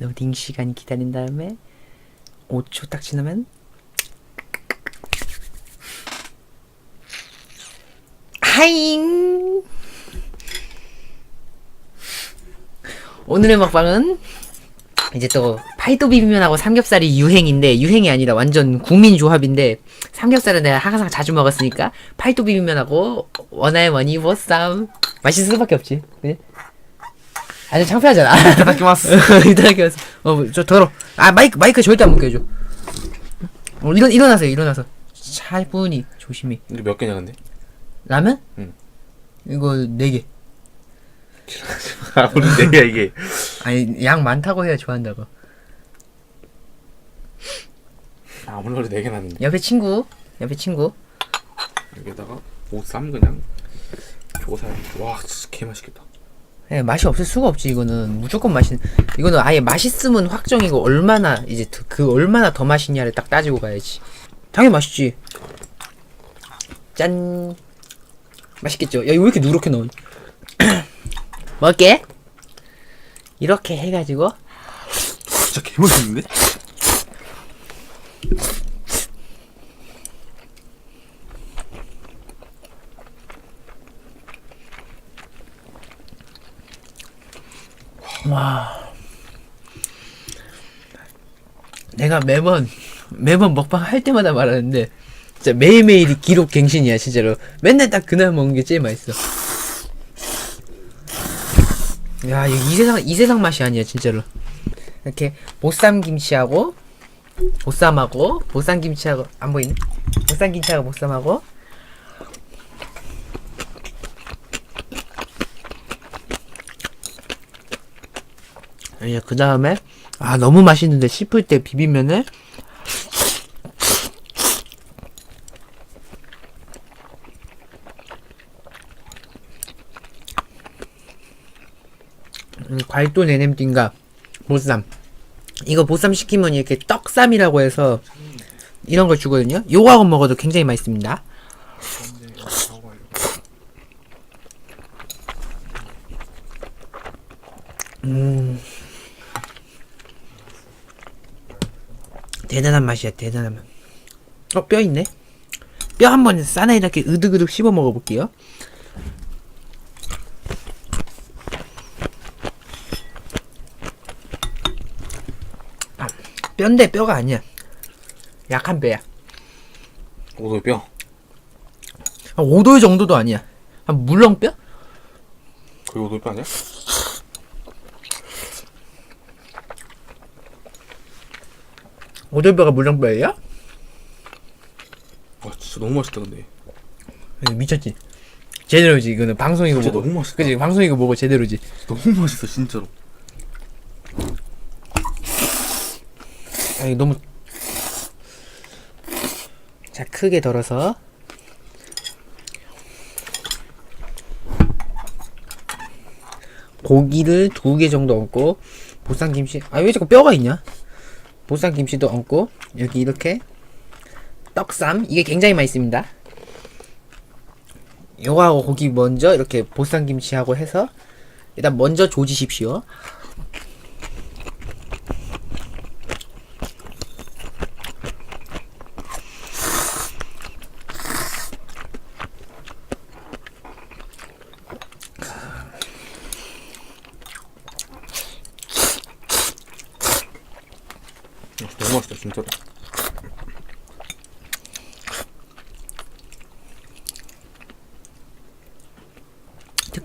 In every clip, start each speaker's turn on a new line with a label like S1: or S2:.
S1: 로딩 시간 기다린 다음에 5초 딱 지나면 하잉. 오늘의 먹방은 이제 또 팔도 비빔면하고 삼겹살이 유행인데 유행이 아니라 완전 국민 조합인데 삼겹살은 내가 항상 자주 먹었으니까 팔도 비빔면하고 원하의 원이 보쌈 맛있을 수밖에 없지. 그지? 아주 창피하잖아
S2: 이타다키마스.
S1: 이따가 어저 더러 아 마이크 마이크 절대 안 묶여줘 어, 일어 일어나세요 일어나서 차분히 조심히
S2: 이게 몇 개냐 근데?
S1: 라면?
S2: 응.
S1: 이거 네 개
S2: 아 우리 네 개야 이게.
S1: 아니 양 많다고 해야 좋아한다고
S2: 아 오늘 네개 났는데.
S1: 옆에 친구 옆에 친구
S2: 여기다가 오쌈 그냥 조살. 와 진짜 개 맛있겠다.
S1: 예, 맛이 없을 수가 없지 이거는. 무조건 맛있 이거는 아예 맛있으면 확정이고 얼마나 이제 더- 그 얼마나 더 맛있냐를 딱 따지고 가야지. 당연히 맛있지. 짠. 맛있겠죠? 야 이거 왜 이렇게 누렇게 넣어? 먹을게. 이렇게 해가지고.
S2: 진짜 개 맛있는데?
S1: 내가 매번 매번 먹방 할 때마다 말하는데 진짜 매일매일이 기록 갱신이야 진짜로. 맨날 딱 그날 먹는 게 제일 맛있어. 야 이 세상 이 세상 맛이 아니야 진짜로. 이렇게 보쌈 김치하고 보쌈하고 보쌈 김치하고 안 보이네? 보쌈 김치하고 보쌈하고 이제 그 다음에 아 너무 맛있는데 싶을 때 비비면은. 음, 과일도 내냄띵과 보쌈. 이거 보쌈 시키면 이렇게 떡쌈이라고 해서 이런 걸 주거든요. 요거하고 먹어도 굉장히 맛있습니다 대단한 맛이야 대단한 맛. 어 뼈 있네. 뼈 한번 싸나 이렇게 으득으득 씹어 먹어볼게요. 아, 뼈인데 뼈가 아니야. 약한 뼈야.
S2: 오돌 뼈.
S1: 한 5돌 정도도 아니야. 한 물렁뼈?
S2: 거의 오돌 뼈 아니야?
S1: 오돌뼈가 물렁뼈예요?
S2: 와 진짜 너무 맛있다 근데.
S1: 네, 미쳤지. 제대로지 이거는 방송이고
S2: 진짜
S1: 뭐고.
S2: 너무 맛있다.
S1: 그지 방송이고 뭐고 제대로지.
S2: 너무 맛있어 진짜로.
S1: 아 이거 너무 자 크게 덜어서 고기를 두 개 정도 얹고 보쌈 김치 아 왜 자꾸 뼈가 있냐 보쌈 김치도 얹고 여기 이렇게 떡쌈 이게 굉장히 맛있습니다. 요거하고 고기 먼저 이렇게 보쌈 김치하고 해서 일단 먼저 조지십시오
S2: 너무 맛있다 진짜로.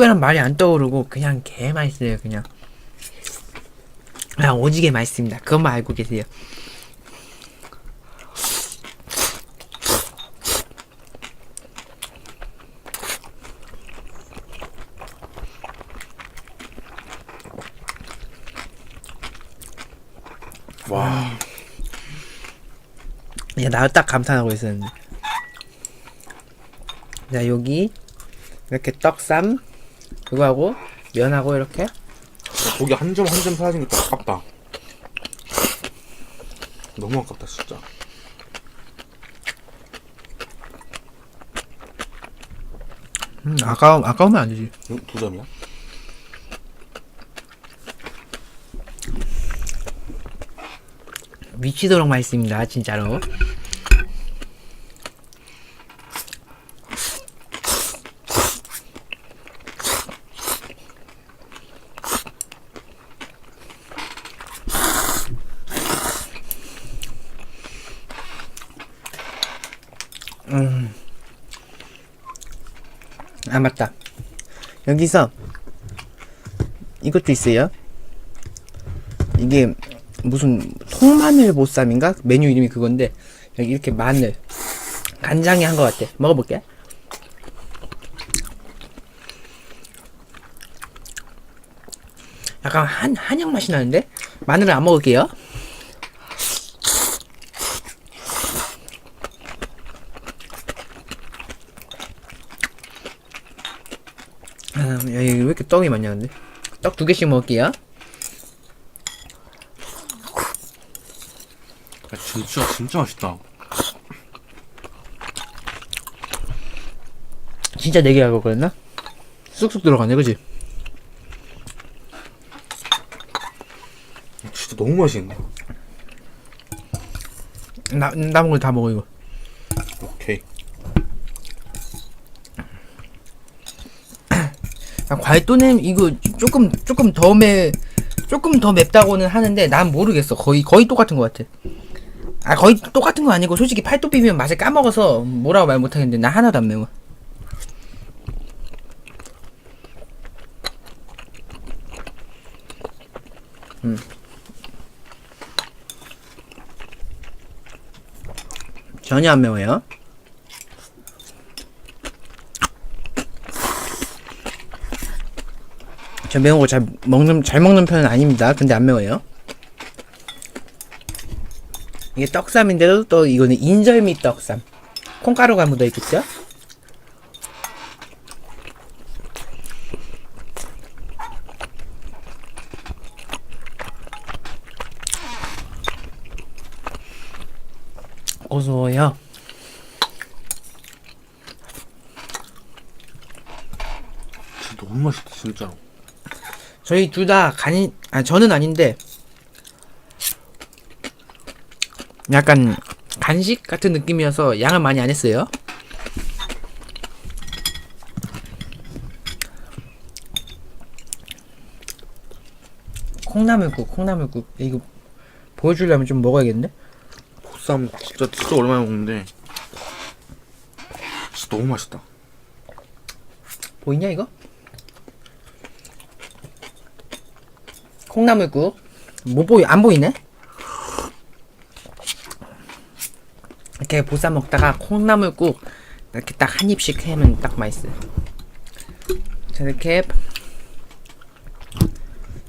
S1: 특별한 말이 안 떠오르고 그냥 개 맛있어요 그냥 그냥 오지게 맛있습니다 그것만 알고 계세요
S2: 와.
S1: 야, 나 딱 감탄하고 있었는데. 자, 여기 이렇게 떡쌈 그거하고 면하고 이렇게
S2: 고기 한 점 한 점 사라진 것도 아깝다. 너무 아깝다 진짜.
S1: 음, 아까우 아까우면 안 되지.
S2: 두, 두 점이야?
S1: 미치도록 맛있습니다 진짜로 음. 아 맞다. 여기서 이것도 있어요. 이게 무슨 통마늘 보쌈인가? 메뉴 이름이 그건데 여기 이렇게 마늘 간장에 한것 같아. 먹어볼게. 약간 한 한약 맛이 나는데? 마늘을 안 먹을게요 아, 야, 이렇게 떡이 많냐 근데 떡 두 개씩 먹을게요
S2: 야, 진짜 진짜 맛있다.
S1: 진짜 네개 하고 그랬나? 쑥쑥 들어가네 그지?
S2: 진짜 너무 맛있네.
S1: 나, 남은 거다 먹어 이거
S2: 오케이.
S1: 아, 과일도냄 이거 조금 조금 더 매, 조금 더 맵다고는 하는데 난 모르겠어. 거의 거의 똑같은 것 같아. 아 거의 똑같은 거 아니고 솔직히 팔도 비비면 맛을 까먹어서 뭐라고 말 못하겠는데 나 하나도 안 매워. 음. 전혀 안 매워요 저 매운 거 잘 먹는 잘 먹는 편은 아닙니다. 근데 안 매워요. 이게 떡쌈인데도 또 이거는 인절미 떡쌈. 콩가루가 묻어 있겠죠? 고소해요.
S2: 너무 맛있다 진짜로.
S1: 저희 둘 다 간이 아 저는 아닌데 약간 간식 같은 느낌이어서 양을 많이 안 했어요. 콩나물국, 콩나물국 이거 보여주려면 좀 먹어야겠는데?
S2: 보쌈 진짜 진짜 오랜만에 먹는데 진짜 너무 맛있다.
S1: 보이냐 이거? 콩나물국 못 보이 안 보이네? 이렇게 보쌈 먹다가 콩나물국 이렇게 딱 한 입씩 하면 딱 맛있어요. 자 이렇게 야,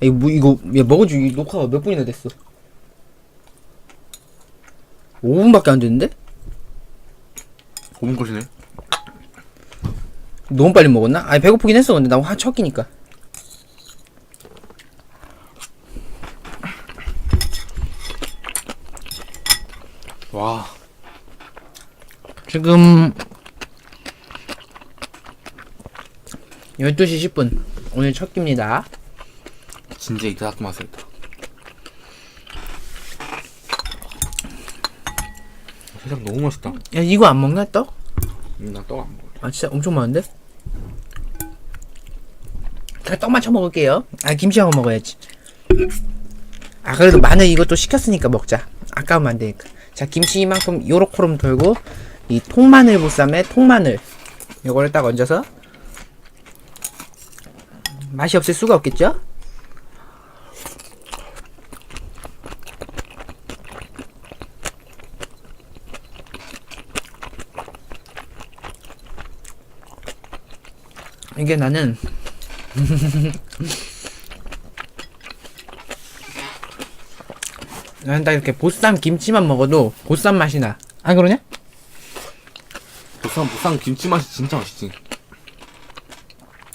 S1: 이거 뭐 이거 야 먹은지 이 녹화가 몇 분이나 됐어? 5분밖에 안 됐는데?
S2: 5분 컷이네.
S1: 너무 빨리 먹었나? 아니 배고프긴 했어 근데 나한첫 끼니까
S2: 와
S1: 지금 12시 10분 오늘 첫 끼입니다
S2: 진짜 이따가 맛있다. 세상 너무 맛있다.
S1: 야 이거 안 먹나 떡?
S2: 음, 나떡 안 먹어.
S1: 아 진짜 엄청 많은데? 제가 떡만 쳐 먹을게요 아 김치하고 먹어야지 아 그래도 마늘 이것도 시켰으니까 먹자 아까우면 안 되니까 자 김치만큼 요렇게름 돌고 이 통마늘 보쌈에 통마늘 요거를 딱 얹어서 맛이 없을 수가 없겠죠? 이게 나는 나는 딱 이렇게 보쌈 김치만 먹어도 보쌈 맛이 나. 안 그러냐?
S2: 보쌈 보쌈 김치 맛이 진짜 맛있지.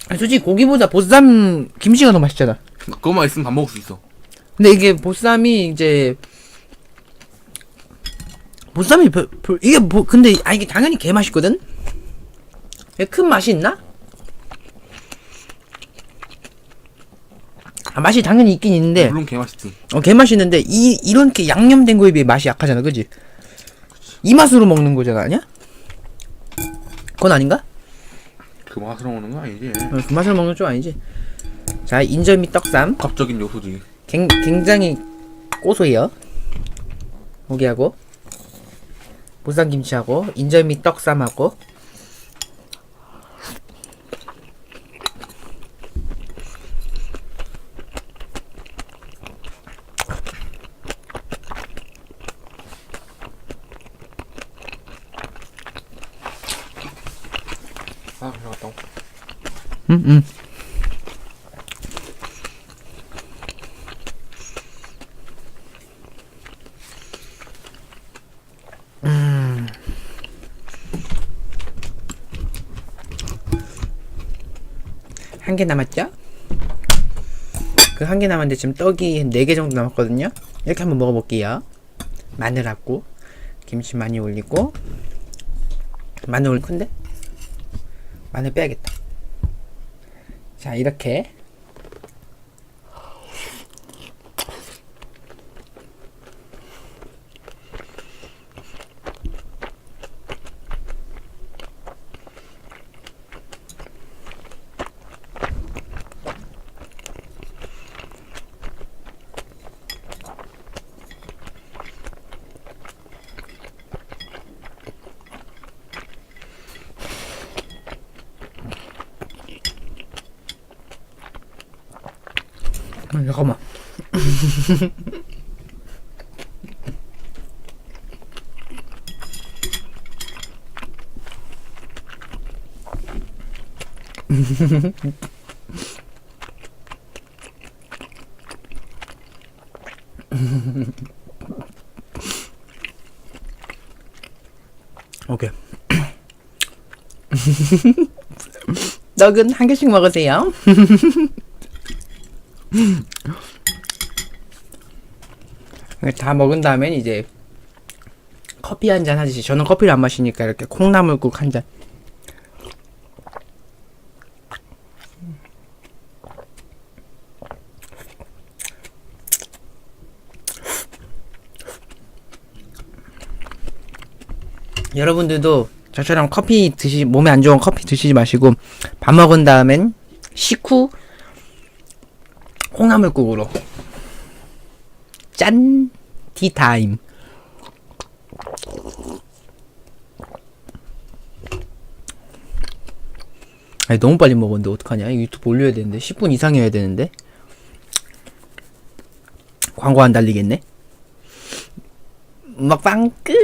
S1: 아니, 솔직히 고기보다 보쌈 김치가 더 맛있잖아.
S2: 그거만 있으면 밥 먹을 수 있어.
S1: 근데 이게 보쌈이 이제 보쌈이 별, 별- 이게 뭐 근데 아 이게 당연히 개 맛있거든. 이게 큰 맛이 있나? 아, 맛이 당연히 있긴 있는데
S2: 물론 개 맛있지.
S1: 어, 개 맛있는데 이 이렇게 양념된 거에 비해 맛이 약하잖아, 그지? 이 맛으로 먹는 거잖아, 아니야? 그건 아닌가?
S2: 그 맛으로 먹는 거 아니지?
S1: 어, 그 맛을 먹는 좀 아니지. 자, 인절미 떡쌈
S2: 복합적인 요소지.
S1: 굉, 굉장히 고소해요. 고기하고 보쌈김치하고 인절미 떡쌈하고
S2: 아, 그래 갔다.
S1: 음, 음. 음. 한개 남았죠? 그 한 개 남았는데 지금 떡이 네 개 정도 남았거든요. 이렇게 한번 먹어볼게요. 마늘하고 김치 많이 올리고 마늘 올 큰데? 마늘 빼야겠다. 자 이렇게 아, 잠깐만. 오케이. 떡은 한 개씩 먹으세요 다 먹은 다음엔 이제 커피 한 잔 하듯이 저는 커피를 안 마시니까 이렇게 콩나물국 한 잔. 여러분들도 저처럼 커피 드시 몸에 안 좋은 커피 드시지 마시고 밥 먹은 다음엔 식후 콩나물국으로 짠 티타임. 아니 너무 빨리 먹었는데 어떡하냐? 유튜브 올려야 되는데. 10분 이상이어야 되는데. 광고 안 달리겠네. 먹방 끝